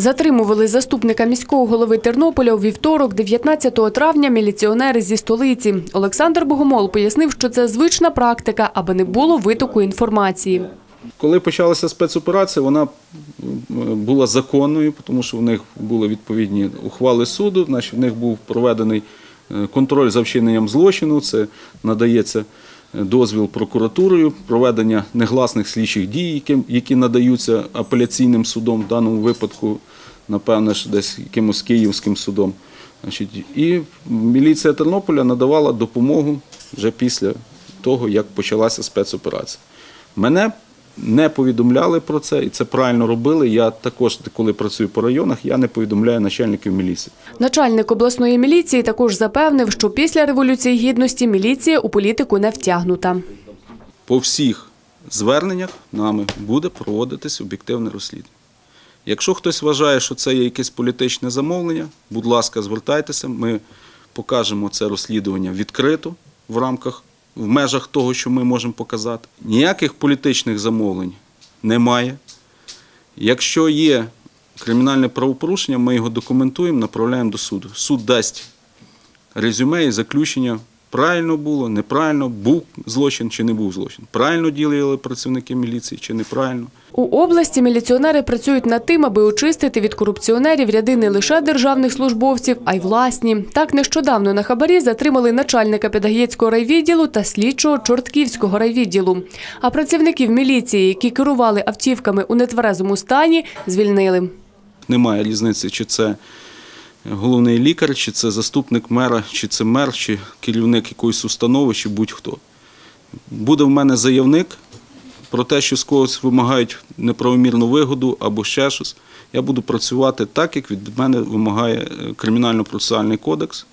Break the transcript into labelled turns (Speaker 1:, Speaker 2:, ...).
Speaker 1: Затримували заступника міського голови Тернополя у вівторок, 19 травня, міліціонери зі столиці. Олександр Богомол пояснив, що це звична практика, аби не було витоку інформації.
Speaker 2: Коли почалася спецоперація, вона була законною, тому що в них були відповідні ухвали суду, значить, в них був проведений е, контроль за вчиненням злочину, це надається дозвіл прокуратурою, проведення негласних слідчих дій, які, надаються апеляційним судом, в даному випадку, напевне, ж десь якимось київським судом. І міліція Тернополя надавала допомогу вже після того, як почалася спецоперація. Мене не повідомляли про це, і це правильно робили. Я також, коли працюю по районах, я не повідомляю начальників міліції.
Speaker 1: Начальник обласної міліції також запевнив, що після Революції Гідності міліція у політику не втягнута.
Speaker 2: По всіх зверненнях нами буде проводитись об'єктивне розслідування. Якщо хтось вважає, що це є якесь політичне замовлення, будь ласка, звертайтеся, ми покажемо це розслідування відкрито в рамках, в межах того, що ми можемо показати. Ніяких політичних замовлень немає. Якщо є кримінальне правопорушення, ми його документуємо, направляємо до суду. Суд дасть резюме і заключення. Правильно було, неправильно, був злочин чи не був злочин. Правильно діяли працівники міліції чи неправильно.
Speaker 1: У області міліціонери працюють над тим, аби очистити від корупціонерів ряди не лише державних службовців, а й власні. Так нещодавно на хабарі затримали начальника педагогічного райвідділу та слідчого Чортківського райвідділу. А працівників міліції, які керували автівками у нетверезому стані, звільнили.
Speaker 2: Немає різниці, чи це головний лікар, чи це заступник мера, чи це мер, чи керівник якоїсь установи, чи будь-хто. Буде в мене заявник про те, що з когось вимагають неправомірну вигоду або ще щось. Я буду працювати так, як від мене вимагає е, Кримінально-процесуальний кодекс.